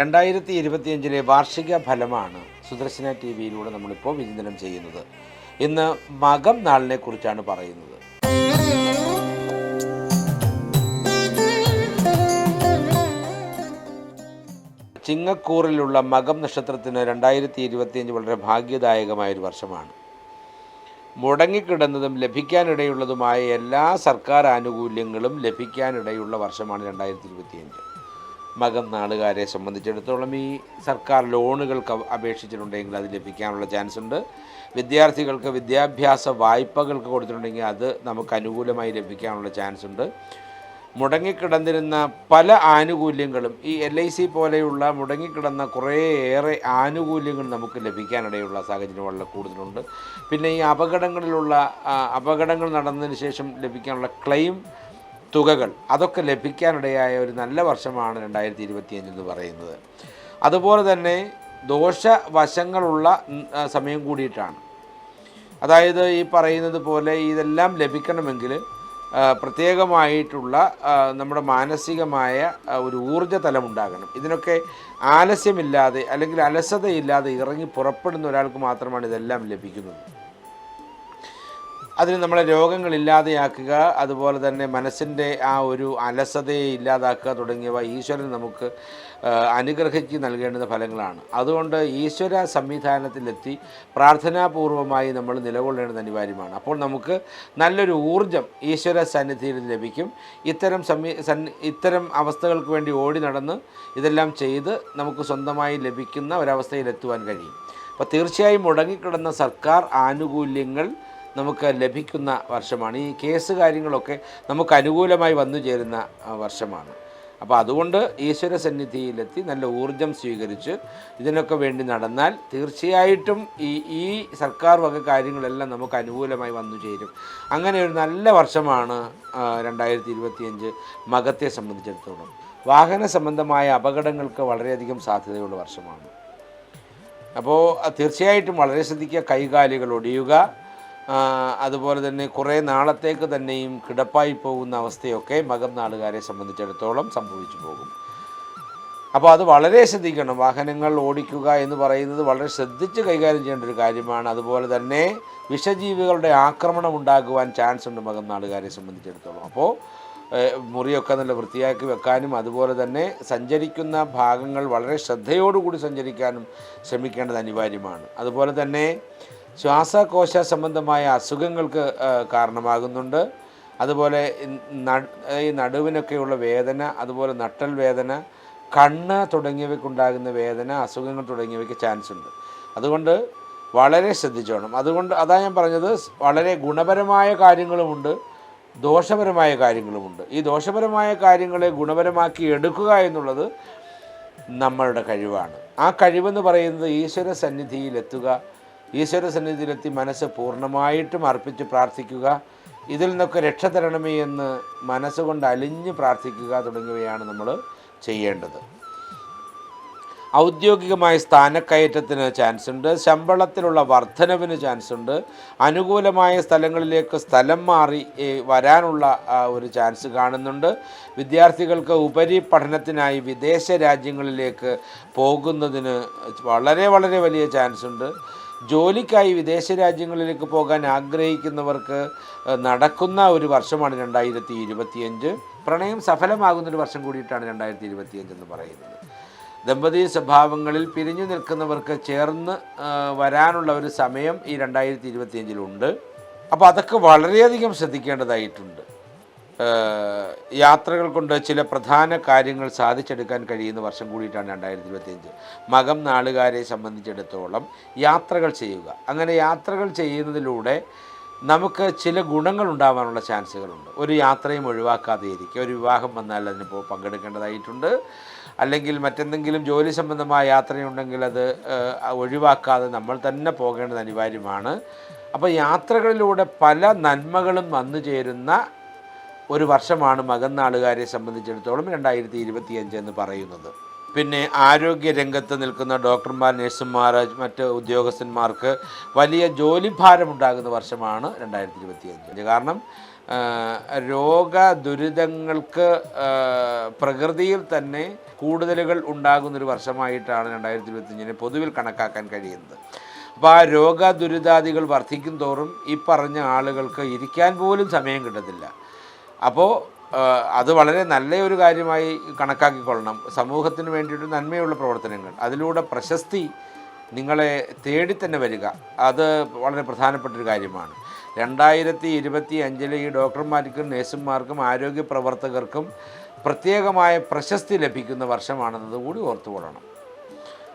രണ്ടായിരത്തി ഇരുപത്തിയഞ്ചിലെ വാർഷിക ഫലമാണ് സുദർശന ടി വിയിലൂടെ നമ്മളിപ്പോൾ വിചിന്തനം ചെയ്യുന്നത്. ഇന്ന് മകം നാളിനെ കുറിച്ചാണ് പറയുന്നത്. ചിങ്ങക്കൂറിലുള്ള മകം നക്ഷത്രത്തിന് രണ്ടായിരത്തി ഇരുപത്തിയഞ്ച് വളരെ ഭാഗ്യദായകമായ ഒരു വർഷമാണ്. മുടങ്ങിക്കിടന്നതും ലഭിക്കാനിടയുള്ളതുമായ എല്ലാ സർക്കാർ ആനുകൂല്യങ്ങളും ലഭിക്കാനിടയുള്ള വർഷമാണ് രണ്ടായിരത്തി ഇരുപത്തിയഞ്ച് മകം നാളുകാരെ സംബന്ധിച്ചിടത്തോളം ഈ സർക്കാർ ലോണുകൾക്ക് അപ- അപേക്ഷിച്ചിട്ടുണ്ടെങ്കിൽ അത് ലഭിക്കാനുള്ള ചാൻസ് ഉണ്ട് വിദ്യാർത്ഥികൾക്ക് വിദ്യാഭ്യാസ വായ്പകൾക്ക് കൊടുത്തിട്ടുണ്ടെങ്കിൽ അത് നമുക്ക് അനുകൂലമായി ലഭിക്കാനുള്ള ചാൻസ് ഉണ്ട് മുടങ്ങിക്കിടന്നിരുന്ന പല ആനുകൂല്യങ്ങളും ഈ എൽ ഐ സി പോലെയുള്ള മുടങ്ങിക്കിടന്ന കുറേയേറെ ആനുകൂല്യങ്ങൾ നമുക്ക് ലഭിക്കാനിടയുള്ള സാഹചര്യം വളരെ കൂടുതലുണ്ട്. പിന്നെ ഈ അപകടങ്ങളിലുള്ള അപകടങ്ങൾ നടന്നതിന് ശേഷം ലഭിക്കാനുള്ള ക്ലെയിം തുകകൾ അതൊക്കെ ലഭിക്കാനിടയായ ഒരു നല്ല വർഷമാണ് രണ്ടായിരത്തി എന്ന് പറയുന്നത്. അതുപോലെ തന്നെ ദോഷവശങ്ങളുള്ള സമയം കൂടിയിട്ടാണ്. അതായത് ഈ പറയുന്നത് പോലെ ഇതെല്ലാം ലഭിക്കണമെങ്കിൽ പ്രത്യേകമായിട്ടുള്ള നമ്മുടെ മാനസികമായ ഒരു ഊർജതലം ഉണ്ടാകണം ഇതിനൊക്കെ ആലസ്യമില്ലാതെ അല്ലെങ്കിൽ അലസതയില്ലാതെ ഇറങ്ങി പുറപ്പെടുന്ന ഒരാൾക്ക് മാത്രമാണ് ഇതെല്ലാം ലഭിക്കുന്നത്. അതിന് നമ്മളെ രോഗങ്ങൾ രോഗങ്ങളില്ലാതെയാക്കുക അതുപോലെ തന്നെ മനസ്സിന്റെ ആ ഒരു അലസതയെ ഇല്ലാതാക്കുക തുടങ്ങിയവ ഈശ്വരൻ നമുക്ക് അനുഗ്രഹിച്ച് നൽകേണ്ടുന്ന ഫലങ്ങളാണ്. അതുകൊണ്ട് ഈശ്വര സംവിധാനത്തിലെത്തി പ്രാർത്ഥനാപൂർവമായി നമ്മൾ നിലകൊള്ളേണ്ടത് അനിവാര്യമാണ്. അപ്പോൾ നമുക്ക് നല്ലൊരു ഊർജം ഈശ്വര സന്നിധിയിൽ ലഭിക്കും. ഇത്തരം സമി ഇത്തരം അവസ്ഥകൾക്ക് വേണ്ടി ഓടി നടന്ന് ഇതെല്ലാം ചെയ്ത് നമുക്ക് സ്വന്തമായി ലഭിക്കുന്ന ഒരവസ്ഥയിലെത്തുവാൻ കഴിയും. അപ്പോൾ തീർച്ചയായും മുടങ്ങിക്കിടന്ന സർക്കാർ ആനുകൂല്യങ്ങൾ നമുക്ക് ലഭിക്കുന്ന വർഷമാണ്. ഈ കേസ് കാര്യങ്ങളൊക്കെ നമുക്ക് അനുകൂലമായി വന്നു ചേരുന്ന വർഷമാണ്. അപ്പോൾ അതുകൊണ്ട് ഈശ്വര സന്നിധിയിലെത്തി നല്ല ഊർജം സ്വീകരിച്ച് ഇതിനൊക്കെ വേണ്ടി നടന്നാൽ തീർച്ചയായിട്ടും ഈ ഈ സർക്കാർ വക കാര്യങ്ങളെല്ലാം നമുക്ക് അനുകൂലമായി വന്നു ചേരും. അങ്ങനെ ഒരു നല്ല വർഷമാണ് രണ്ടായിരത്തി ഇരുപത്തിയഞ്ച് മകത്തെ സംബന്ധിച്ചിടത്തോളം. വാഹന സംബന്ധമായ അപകടങ്ങൾക്ക് വളരെയധികം സാധ്യതയുള്ള വർഷമാണ്. അപ്പോൾ തീർച്ചയായിട്ടും വളരെ ശ്രദ്ധിക്കുക കൈകാലുകൾ ഒടിയുക അതുപോലെ തന്നെ കുറേ നാളത്തേക്ക് തന്നെയും കിടപ്പായി പോകുന്ന അവസ്ഥയൊക്കെ മകം നാടുകാരെ സംബന്ധിച്ചിടത്തോളം സംഭവിച്ചു പോകും. അപ്പോൾ അത് വളരെ ശ്രദ്ധിക്കണം. വാഹനങ്ങൾ ഓടിക്കുക എന്ന് പറയുന്നത് വളരെ ശ്രദ്ധിച്ച് കൈകാര്യം ചെയ്യേണ്ട ഒരു കാര്യമാണ്. അതുപോലെ തന്നെ വിഷജീവികളുടെ ആക്രമണം ഉണ്ടാകുവാൻ ചാൻസ് ഉണ്ട് മകം നാടുകാരെ സംബന്ധിച്ചിടത്തോളം. അപ്പോൾ മുറിയൊക്കെ നല്ല വൃത്തിയാക്കി വെക്കാനും അതുപോലെ തന്നെ സഞ്ചരിക്കുന്ന ഭാഗങ്ങൾ വളരെ ശ്രദ്ധയോടുകൂടി സഞ്ചരിക്കാനും ശ്രമിക്കേണ്ടത് അനിവാര്യമാണ്. അതുപോലെ തന്നെ ശ്വാസകോശ സംബന്ധമായ അസുഖങ്ങൾക്ക് കാരണമാകുന്നുണ്ട്. അതുപോലെ ഈ നടുവിനൊക്കെയുള്ള വേദന അതുപോലെ നട്ടൽ വേദന കണ്ണ് തുടങ്ങിയവയ്ക്കുണ്ടാകുന്ന വേദന അസുഖങ്ങൾ തുടങ്ങിയവയ്ക്ക് ചാൻസ് ഉണ്ട് അതുകൊണ്ട് വളരെ ശ്രദ്ധിച്ചോണം. അതുകൊണ്ട് അതാ ഞാൻ പറഞ്ഞത് വളരെ ഗുണപരമായ കാര്യങ്ങളുമുണ്ട് ദോഷപരമായ കാര്യങ്ങളുമുണ്ട്. ഈ ദോഷപരമായ കാര്യങ്ങളെ ഗുണപരമാക്കി എടുക്കുക എന്നുള്ളത് നമ്മളുടെ കഴിവാണ്. ആ കഴിവെന്ന് പറയുന്നത് ഈശ്വര സന്നിധിയിലെത്തുക ഈശ്വര സന്നിധിയിലെത്തി മനസ്സ് പൂർണമായിട്ടും അർപ്പിച്ച് പ്രാർത്ഥിക്കുക. ഇതിൽ നിന്നൊക്കെ രക്ഷ തരണമേ എന്ന് മനസ്സുകൊണ്ട് അലിഞ്ഞ് പ്രാർത്ഥിക്കുക തുടങ്ങിയവയാണ് നമ്മൾ ചെയ്യേണ്ടത്. ഔദ്യോഗികമായ സ്ഥാനക്കയറ്റത്തിന് ചാൻസ് ഉണ്ട്. ശമ്പളത്തിലുള്ള വർധനവിന് ചാൻസ് ഉണ്ട്. അനുകൂലമായ സ്ഥലങ്ങളിലേക്ക് സ്ഥലം മാറി വരാനുള്ള ഒരു ചാൻസ് കാണുന്നുണ്ട്. വിദ്യാർത്ഥികൾക്ക് ഉപരി പഠനത്തിനായി വിദേശ രാജ്യങ്ങളിലേക്ക് പോകുന്നതിന് വളരെ വളരെ വലിയ ചാൻസ് ഉണ്ട്. ജോലിക്കായി വിദേശ രാജ്യങ്ങളിലേക്ക് പോകാൻ ആഗ്രഹിക്കുന്നവർക്ക് നടക്കുന്ന ഒരു വർഷമാണ് രണ്ടായിരത്തി ഇരുപത്തിയഞ്ച്. പ്രണയം സഫലമാകുന്നൊരു വർഷം കൂടിയിട്ടാണ് രണ്ടായിരത്തി ഇരുപത്തിയഞ്ച് എന്ന് പറയുന്നത്. ദമ്പതി സ്വഭാവങ്ങളിൽ പിരിഞ്ഞു നിൽക്കുന്നവർക്ക് ചേർന്ന് വരാനുള്ള ഒരു സമയം ഈ രണ്ടായിരത്തി ഇരുപത്തിയഞ്ചിലുണ്ട് അപ്പോൾ അതൊക്കെ വളരെയധികം ശ്രദ്ധിക്കേണ്ടതായിട്ടുണ്ട്. യാത്രകൾ കൊണ്ട് ചില പ്രധാന കാര്യങ്ങൾ സാധിച്ചെടുക്കാൻ കഴിയുന്ന വർഷം കൂടിയിട്ടാണ് രണ്ടായിരത്തി ഇരുപത്തിയഞ്ച് മകം നാളുകാരെ സംബന്ധിച്ചിടത്തോളം യാത്രകൾ ചെയ്യുക. അങ്ങനെ യാത്രകൾ ചെയ്യുന്നതിലൂടെ നമുക്ക് ചില ഗുണങ്ങൾ ഉണ്ടാവാനുള്ള ചാൻസുകളുണ്ട്. ഒരു യാത്രയും ഒഴിവാക്കാതെ ഇരിക്കുക ഒരു വിവാഹം വന്നാൽ അതിന് പോ- പങ്കെടുക്കേണ്ടതായിട്ടുണ്ട്. അല്ലെങ്കിൽ മറ്റെന്തെങ്കിലും ജോലി സംബന്ധമായ യാത്രയുണ്ടെങ്കിൽ അത് ഒഴിവാക്കാതെ നമ്മൾ തന്നെ പോകേണ്ടത് അനിവാര്യമാണ്. അപ്പോൾ യാത്രകളിലൂടെ പല നന്മകളും വന്നു ചേരുന്ന ഒരു വർഷമാണ് മകന്നാളുകാരെ സംബന്ധിച്ചിടത്തോളം രണ്ടായിരത്തി ഇരുപത്തിയഞ്ച് എന്ന് പറയുന്നത്. പിന്നെ ആരോഗ്യ രംഗത്ത് നിൽക്കുന്ന ഡോക്ടർമാർ നഴ്സുമാർ മറ്റ് ഉദ്യോഗസ്ഥന്മാർക്ക് വലിയ ജോലിഭാരമുണ്ടാകുന്ന വർഷമാണ് രണ്ടായിരത്തി ഇരുപത്തിയഞ്ച് കാരണം രോഗ ദുരിതങ്ങൾക്ക് പ്രകൃതിയിൽ തന്നെ കൂടുതലുകൾ ഉണ്ടാകുന്നൊരു വർഷമായിട്ടാണ് രണ്ടായിരത്തി ഇരുപത്തിയഞ്ചിനെ പൊതുവിൽ കണക്കാക്കാൻ കഴിയുന്നത്. അപ്പോൾ ആ രോഗ ദുരിതാദികൾ വർദ്ധിക്കും തോറും ഈ പറഞ്ഞ ആളുകൾക്ക് ഇരിക്കാൻ പോലും സമയം കിട്ടത്തില്ല. അപ്പോൾ അത് വളരെ നല്ല ഒരു കാര്യമായി കണക്കാക്കിക്കൊള്ളണം. സമൂഹത്തിന് വേണ്ടിയിട്ട് നന്മയുള്ള പ്രവർത്തനങ്ങൾ. അതിലൂടെ പ്രശസ്തി നിങ്ങളെ തേടി തന്നെ വരിക. അത് വളരെ പ്രധാനപ്പെട്ടൊരു കാര്യമാണ്. രണ്ടായിരത്തി ഇരുപത്തി അഞ്ചിലെ ഈ ഡോക്ടർമാർക്കും നേഴ്സുമാർക്കും ആരോഗ്യ പ്രവർത്തകർക്കും പ്രത്യേകമായ പ്രശസ്തി ലഭിക്കുന്ന വർഷമാണെന്നത് കൂടി ഓർത്തുകൊള്ളണം.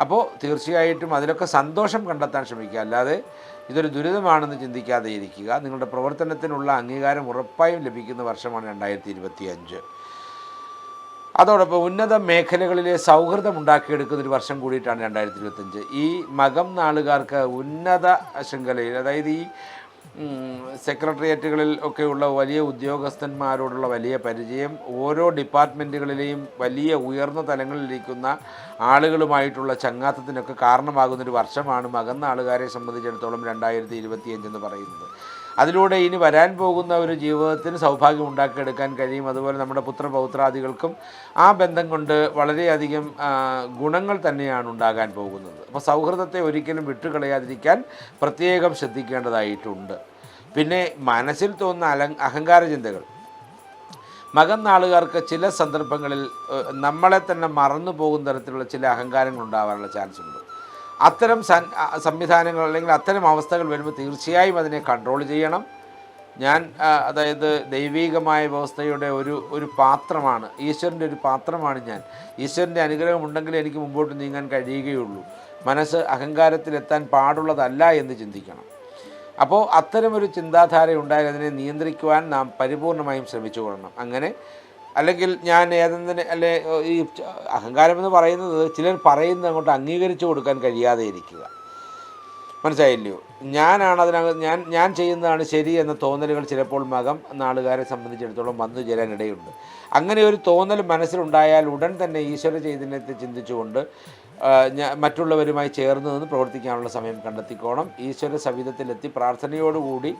അപ്പോൾ തീർച്ചയായിട്ടും അതിലൊക്കെ സന്തോഷം കണ്ടെത്താൻ ശ്രമിക്കുക. അല്ലാതെ ഇതൊരു ദുരിതമാണെന്ന് ചിന്തിക്കാതെ ഇരിക്കുക. നിങ്ങളുടെ പ്രവർത്തനത്തിനുള്ള അംഗീകാരം ഉറപ്പായും ലഭിക്കുന്ന വർഷമാണ് രണ്ടായിരത്തി ഇരുപത്തി അഞ്ച് അതോടൊപ്പം ഉന്നത മേഖലകളിലെ സൗഹൃദം ഉണ്ടാക്കിയെടുക്കുന്ന ഒരു വർഷം കൂടിയിട്ടാണ് രണ്ടായിരത്തി ഇരുപത്തഞ്ച് ഈ മകം നാളുകാർക്ക് ഉന്നത ശൃംഖലയിൽ അതായത് ഈ സെക്രട്ടേറിയറ്റുകളിൽ ഒക്കെയുള്ള വലിയ ഉദ്യോഗസ്ഥന്മാരോടുള്ള വലിയ പരിചയം ഓരോ ഡിപ്പാർട്ട്മെന്റുകളിലെയും വലിയ ഉയർന്ന തലങ്ങളിലിരിക്കുന്ന ആളുകളുമായിട്ടുള്ള ചങ്ങാത്തത്തിനൊക്കെ കാരണമാകുന്നൊരു വർഷമാണ് മകന്ന ആളുകാരെ സംബന്ധിച്ചിടത്തോളം രണ്ടായിരത്തി ഇരുപത്തിയഞ്ചെന്ന് പറയുന്നത്. അതിലൂടെ ഇനി വരാൻ പോകുന്ന ഒരു ജീവിതത്തിന് സൗഭാഗ്യം ഉണ്ടാക്കിയെടുക്കാൻ കഴിയും. അതുപോലെ നമ്മുടെ പുത്രപൗത്രാദികൾക്കും ആ ബന്ധം കൊണ്ട് വളരെയധികം ഗുണങ്ങൾ തന്നെയാണ് ഉണ്ടാകാൻ പോകുന്നത്. അപ്പോൾ സൗഹൃദത്തെ ഒരിക്കലും വിട്ടുകളയാതിരിക്കാൻ പ്രത്യേകം ശ്രദ്ധിക്കേണ്ടതായിട്ടുണ്ട്. പിന്നെ മനസ്സിൽ തോന്നുന്ന അല അഹങ്കാര ചിന്തകൾ. മകൻ നാളുകാർക്ക് ചില സന്ദർഭങ്ങളിൽ നമ്മളെ തന്നെ മറന്നു പോകുന്ന തരത്തിലുള്ള ചില അഹങ്കാരങ്ങൾ ഉണ്ടാവാനുള്ള ചാൻസ് ഉണ്ട് അത്തരം സംവിധാനങ്ങൾ അല്ലെങ്കിൽ അത്തരം അവസ്ഥകൾ വരുമ്പോൾ തീർച്ചയായും അതിനെ കൺട്രോൾ ചെയ്യണം. ഞാൻ അതായത് ദൈവീകമായ വ്യവസ്ഥയുടെ ഒരു ഒരു പാത്രമാണ്. ഈശ്വരന്റെ ഒരു പാത്രമാണ് ഞാൻ. ഈശ്വരന്റെ അനുഗ്രഹം ഉണ്ടെങ്കിൽ എനിക്ക് മുമ്പോട്ട് നീങ്ങാൻ കഴിയുകയുള്ളൂ. മനസ്സ് അഹങ്കാരത്തിലെത്താൻ പാടുള്ളതല്ല എന്ന് ചിന്തിക്കണം. അപ്പോൾ അത്തരമൊരു ചിന്താധാര ഉണ്ടായാൽ അതിനെ നിയന്ത്രിക്കുവാൻ നാം പരിപൂർണമായും ശ്രമിച്ചു കൊള്ളണം അങ്ങനെ അല്ലെങ്കിൽ ഞാൻ ഏതെന്തിന് അല്ലെ ഈ അഹങ്കാരം എന്ന് പറയുന്നത് ചിലർ പറയുന്നത് അങ്ങോട്ട് അംഗീകരിച്ചു കൊടുക്കാൻ കഴിയാതെ ഇരിക്കുക. മനസ്സിലായില്ലയോ? ഞാനാണ് അതിനകത്ത് ഞാൻ ഞാൻ ചെയ്യുന്നതാണ് ശരി എന്ന തോന്നലുകൾ ചിലപ്പോൾ മകം നാളുകാരെ സംബന്ധിച്ചിടത്തോളം വന്നു ചേരാനിടയുണ്ട്. അങ്ങനെ ഒരു തോന്നൽ മനസ്സിലുണ്ടായാൽ ഉടൻ തന്നെ ഈശ്വര ചൈതന്യത്തെ ചിന്തിച്ചുകൊണ്ട് മറ്റുള്ളവരുമായി ചേർന്ന് നിന്ന് പ്രവർത്തിക്കാനുള്ള സമയം കണ്ടെത്തിക്കോണം. ഈശ്വര സവിധത്തിലെത്തി പ്രാർത്ഥനയോടുകൂടി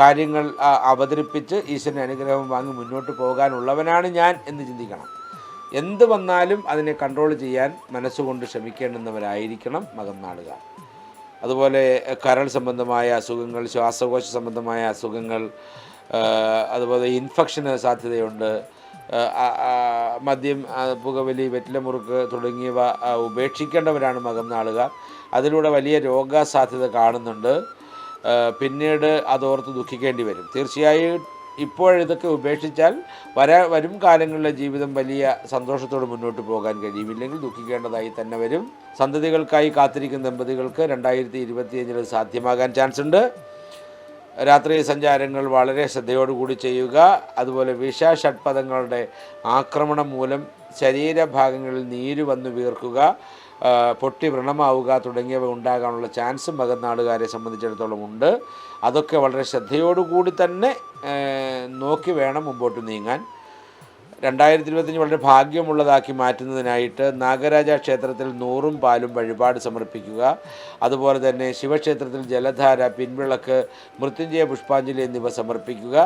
കാര്യങ്ങൾ അവതരിപ്പിച്ച് ഈശ്വരന്റെ അനുഗ്രഹം വാങ്ങി മുന്നോട്ട് പോകാനുള്ളവനാണ് ഞാൻ എന്ന് ചിന്തിക്കണം. എന്ത് വന്നാലും അതിനെ കൺട്രോൾ ചെയ്യാൻ മനസ്സുകൊണ്ട് ശ്രമിക്കേണ്ടുന്നവരായിരിക്കണം മകം നാളുകാർ. അതുപോലെ കരൾ സംബന്ധമായ അസുഖങ്ങൾ ശ്വാസകോശ സംബന്ധമായ അസുഖങ്ങൾ അതുപോലെ ഇൻഫെക്ഷന് സാധ്യതയുണ്ട്. മദ്യം പുകവലി വെറ്റിലമുറുക്ക് തുടങ്ങിയവ ഉപേക്ഷിക്കേണ്ടവരാണ് മകം നാളുക അതിലൂടെ വലിയ രോഗസാധ്യത കാണുന്നുണ്ട്. പിന്നീട് അതോർത്ത് ദുഃഖിക്കേണ്ടി വരും. തീർച്ചയായും ഇപ്പോഴിതൊക്കെ ഉപേക്ഷിച്ചാൽ വരാ വരും കാലങ്ങളിലെ ജീവിതം വലിയ സന്തോഷത്തോടെ മുന്നോട്ട് പോകാൻ കഴിയുമില്ലെങ്കിൽ ദുഃഖിക്കേണ്ടതായി തന്നെ വരും. സന്തതികൾക്കായി കാത്തിരിക്കുന്ന ദമ്പതികൾക്ക് രണ്ടായിരത്തി ഇരുപത്തിയഞ്ചിൽ സാധ്യമാകാൻ ചാൻസ് ഉണ്ട് രാത്രി സഞ്ചാരങ്ങൾ വളരെ ശ്രദ്ധയോടുകൂടി ചെയ്യുക. അതുപോലെ വിഷ ഷഡ്പദങ്ങളുടെ ആക്രമണം മൂലം ശരീരഭാഗങ്ങളിൽ നീര് വന്ന് വീർക്കുക. പൊട്ടി വ്രണമാവുക തുടങ്ങിയവ ഉണ്ടാകാനുള്ള ചാൻസും മകന്നാളുകാരെ സംബന്ധിച്ചിടത്തോളം ഉണ്ട്. അതൊക്കെ വളരെ ശ്രദ്ധയോടുകൂടി തന്നെ നോക്കി വേണം മുമ്പോട്ട് നീങ്ങാൻ. രണ്ടായിരത്തി ഇരുപത്തഞ്ച് വളരെ ഭാഗ്യമുള്ളതാക്കി മാറ്റുന്നതിനായിട്ട് നാഗരാജ ക്ഷേത്രത്തിൽ നൂറും പാലും വഴിപാട് സമർപ്പിക്കുക. അതുപോലെ തന്നെ ശിവക്ഷേത്രത്തിൽ ജലധാര പിൻവിളക്ക് മൃത്യുഞ്ജയ പുഷ്പാഞ്ജലി എന്നിവ സമർപ്പിക്കുക.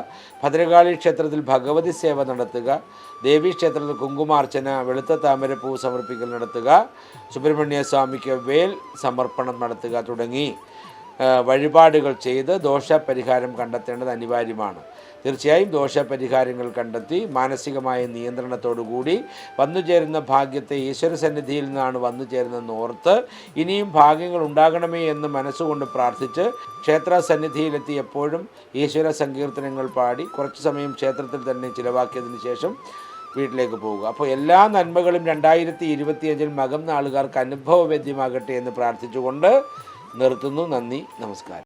ഭദ്രകാളി ക്ഷേത്രത്തിൽ ഭഗവതി സേവ നടത്തുക. ദേവീ ക്ഷേത്രത്തിൽ കുങ്കുമാർച്ചന വെളുത്ത താമരപ്പൂ സമർപ്പിക്കൽ നടത്തുക. സുബ്രഹ്മണ്യ സ്വാമിക്ക് വേൽ സമർപ്പണം നടത്തുക തുടങ്ങി. വഴിപാടുകൾ ചെയ്ത് ദോഷപരിഹാരം കണ്ടെത്തേണ്ടത് അനിവാര്യമാണ്. തീർച്ചയായും ദോഷപരിഹാരങ്ങൾ കണ്ടെത്തി മാനസികമായ നിയന്ത്രണത്തോടുകൂടി വന്നു ചേരുന്ന ഭാഗ്യത്തെ ഈശ്വര സന്നിധിയിൽ നിന്നാണ് വന്നു ചേരുന്നതെന്ന് ഓർത്ത് ഇനിയും ഭാഗ്യങ്ങൾ ഉണ്ടാകണമേ എന്ന് മനസ്സുകൊണ്ട് പ്രാർത്ഥിച്ച് ക്ഷേത്ര സന്നിധിയിലെത്തി എപ്പോഴും ഈശ്വര സങ്കീർത്തനങ്ങൾ പാടി കുറച്ച് സമയം ക്ഷേത്രത്തിൽ തന്നെ ചിലവാക്കിയതിന് ശേഷം വീട്ടിലേക്ക് പോവുക. അപ്പോൾ എല്ലാ നന്മകളും രണ്ടായിരത്തി ഇരുപത്തിയഞ്ചിൽ മകം നാളുകാർക്ക് അനുഭവവേദ്യമാകട്ടെ എന്ന് പ്രാർത്ഥിച്ചുകൊണ്ട് നിർത്തുന്നു. നന്ദി. നമസ്കാരം.